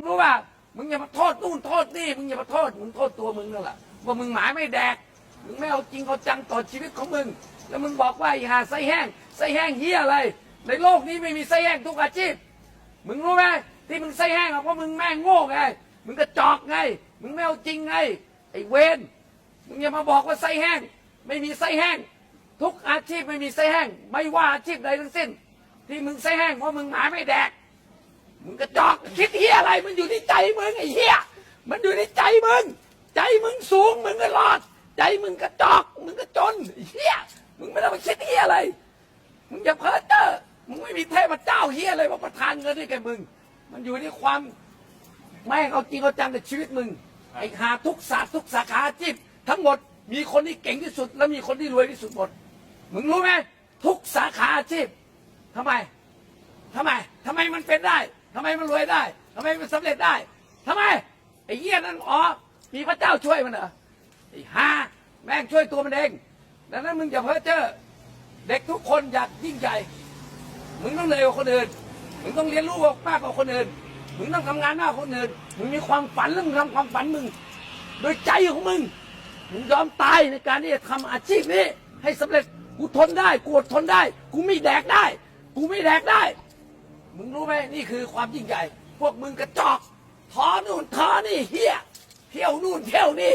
งรู้ว่ามึงอย่ามาโทษนู่นโทษนี่มึงอย่ามาโทษมึงโทษตัวมึงนั่นแหละว่ามึงหมายไม่แดกมึงไม่เอาจริงเอาจังต่อชีวิตของมึง แล้วมึงบอกว่าไอ้หาไส้แห้งไส้แห้งเฮียอะไร ในโลกนี้ไม่มีไส้แห้งทุกอาชีพ มึงรู้ไหมที่มึงไส้แห้งเพราะมึงแม่งโง่ไงมึงกระจอกไง มึงไม่เอาจริงไงไอ้เวนมึงอย่ามาบอกว่าไส้แห้ง ไม่มีไส้แห้ง ทุกอาชีพไม่มีไส้แห้ง ไม่ว่าอาชีพใดทั้งสิ้น ที่มึงไส้แห้งเพราะมึงหมาไม่แดก มึงกระจอก อะไรมันอยู่ที่ใจมึงไอ้เฮียมันอยู่ที่ใจมึง ใจมึงสูงมึงก็รอด ใจมึงกระจอกมึงก็จนไอ้เฮียมึงไม่ต้องไปคิดเฮียอะไร มึงอย่าเพ้อเจ้อมึงไม่มีเทพเจ้าเฮียอะไรมาประทานเงินให้แกมึง มันอยู่ที่ความไม่เอาจริงเอาจังในชีวิตมึงไอ้หาทุกศาสตร์ทุกสาขาอาชีพทั้งหมดมีคนที่เก่งที่สุด และมีคนที่รวยที่สุดหมด มึงรู้ไหมทุกสาขาอาชีพทำไมทำไมทำไมมันเป็นได้ทำไมมันรวยได้ำไมมันสำเร็จได้ทำไมไอ้เหี้ยนั่นอ๋อมีพระเจ้าช่วยมันเหรอไอ้ห่าแม่งช่วยตัวมันเองดังนั้นมึงอย่าเพ้อเจ้อเด็กทุกคนอยากยิ่งใหญ่ มึงต้องเหนื่อยกว่าคนอื่น มึงต้องเรียนรู้มากกว่าคนอื่น มึงต้องทำงานมากกว่าคนอื่น มึงมีความฝันแล้วมึงทำความฝันมึง โดยใจของมึง มึงยอมตายในการที่จะทำอาชีพนี้ ให้สำเร็จ กูทนได้ กูอดทนได้ กูไม่แดกได้ กูไม่แดกได้ มึงรู้ไหมนี่คือความยิ่งใหญ่ พวกมึงกระจอกทอนู่นทอนี่เฮียเที่ยวนู่นเที่ยวนี่